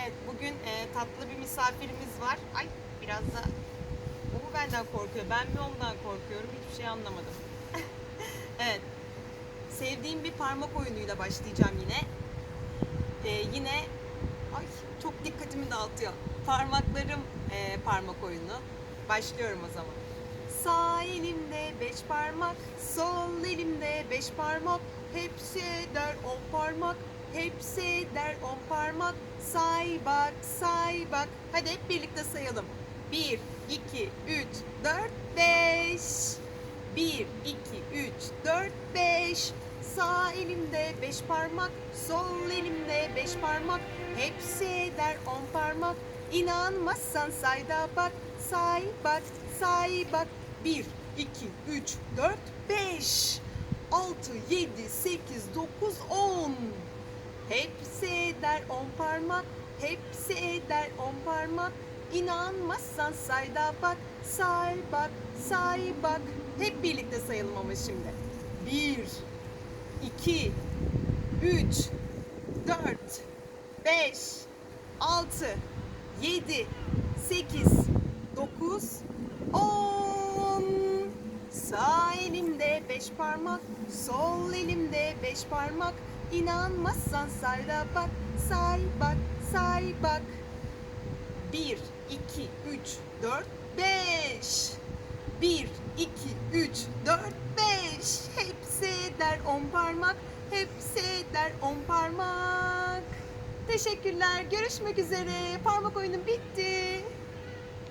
Evet, bugün e, tatlı bir misafirimiz var. Ay, biraz da o mu benden korkuyor, ben mi ondan korkuyorum hiçbir şey anlamadım. evet, sevdiğim bir parmak oyunuyla başlayacağım yine. E, yine, ay çok dikkatimi dağıtıyor. Parmaklarım e, parmak oyunu. Başlıyorum o zaman. Sağ elimde beş parmak, sol elimde beş parmak. Hepsi on parmak, hepsi eder on parmak. Say bak, say bak. Hadi hep birlikte sayalım. Bir, iki, üç, dört, beş. Bir, iki, üç, dört, beş. Sağ elimde beş parmak, sol elimde beş parmak. Hepsi eder on parmak. İnanmazsan say da bak, say bak, say bak. Bir, iki, üç, dört, beş. 6, 7, 8, 9, 10. Hepsi eder on parmak, hepsi eder on parmak. İnanmazsan say da bak, say bak, say bak. Hep birlikte sayalım ama şimdi. 1, 2, 3, 4, 5, 6, 7, beş parmak, sol elimde beş parmak. İnanmazsan say da bak, say bak, say bak. Bir, iki, üç, dört, beş. Bir, iki, üç, dört, beş. Hepsi eder on parmak, hepsi eder on parmak. Teşekkürler, görüşmek üzere. Parmak oyunum bitti.